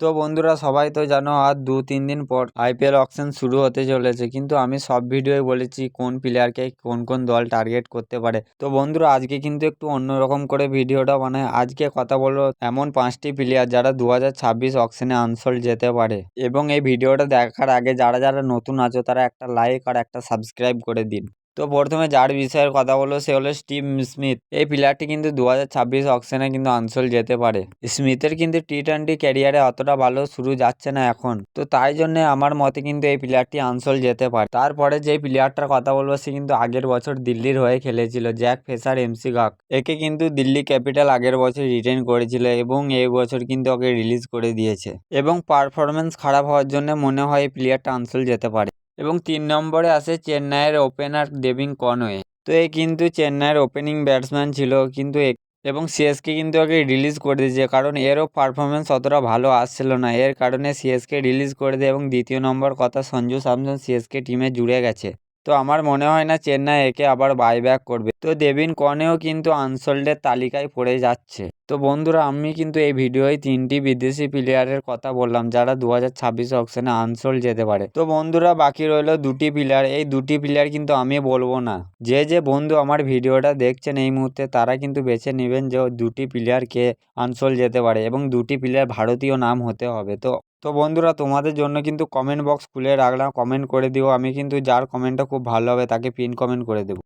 তো বন্ধুরা, সবাই তো জানো আর দু তিন দিন পর আইপিএল অকশন শুরু হতে চলেছে। কিন্তু আমি সব ভিডিওয় বলেছি কোন প্লেয়ারকে কোন কোন দল টার্গেট করতে পারে। তো বন্ধুরা, আজকে কিন্তু একটু অন্যরকম করে ভিডিওটা বানায় আজকে কথা বলব এমন পাঁচটি প্লেয়ার যারা দু হাজার ছাব্বিশ অকশনে আনসোল্ড যেতে পারে। এবং এই ভিডিওটা দেখার আগে যারা যারা নতুন আছো, তারা একটা লাইক আর একটা সাবস্ক্রাইব করে দিন। তো প্রথমে যার বিষয়ের কথা বলব সে হলো স্টিভ স্মিথ। এই প্লেয়ারটি কিন্তু দু হাজার ছাব্বিশ অকশনে কিন্তু আনসোল যেতে পারে। স্মিথের কিন্তু টি টোয়েন্টি ক্যারিয়ারে অতটা ভালো শুরু যাচ্ছে না এখন। তো তাই জন্য আমার মতে কিন্তু এই প্লেয়ারটি আনসোল যেতে পারে। তারপরে যে প্লেয়ারটার কথা বলব সে কিন্তু আগের বছর দিল্লির হয়ে খেলেছিল, জ্যাক ফেসার এমসি গাক। একে কিন্তু দিল্লি ক্যাপিটাল আগের বছর রিটেন করেছিল এবং এই বছর কিন্তু ওকে রিলিজ করে দিয়েছে। এবং পারফরমেন্স খারাপ হওয়ার জন্য মনে হয় এই প্লেয়ারটা আনসোল যেতে পারে। এবং তিন নম্বরে আসে চেন্নাইয়ের ওপেনার ডেভিন কনওয়ে। তো এ কিন্তু চেন্নাইয়ের ওপেনিং ব্যাটসম্যান ছিল কিন্তু এবং সিএসকে কিন্তু ওকে রিলিজ করে দিয়েছে, কারণ এরও পারফরমেন্স অতটা ভালো আসছিল না। এর কারণে সিএসকে রিলিজ করে দেয় এবং দ্বিতীয় নম্বর কথা সঞ্জু স্যামসন সিএসকে টিমে জুড়ে গেছে। তো আমার মনে হয় না চেন্নাই একে আবার বাইব্যাক করবে। তো দেবিন কনেও কিন্তু আনসোল্ডের তালিকায় পড়ে যাচ্ছে। তো বন্ধুরা, আমি কিন্তু এই ভিডিওয় তিনটি বিদেশি প্লেয়ারের কথা বললাম, যারা দু হাজার ছাব্বিশ অপশনে আনসোল্ড যেতে পারে। তো বন্ধুরা, বাকি রইল দুটি প্লেয়ার এই দুটি প্লেয়ার কিন্তু আমি বলব না। যে যে বন্ধু আমার ভিডিওটা দেখছেন এই মুহূর্তে, তারা কিন্তু বেছে নেবেন যে দুটি প্লেয়ারকে আনসোল যেতে পারে এবং দুটি প্লেয়ার ভারতীয় নাম হতে হবে। তো তো বন্ধুরা, তোমাদের জন্য কিন্তু কমেন্ট বক্স খুলে রাখলাম কমেন্ট করে দিও। আমি কিন্তু যার কমেন্টটা খুব ভালো হবে, তাকে পিন কমেন্ট করে দেবো।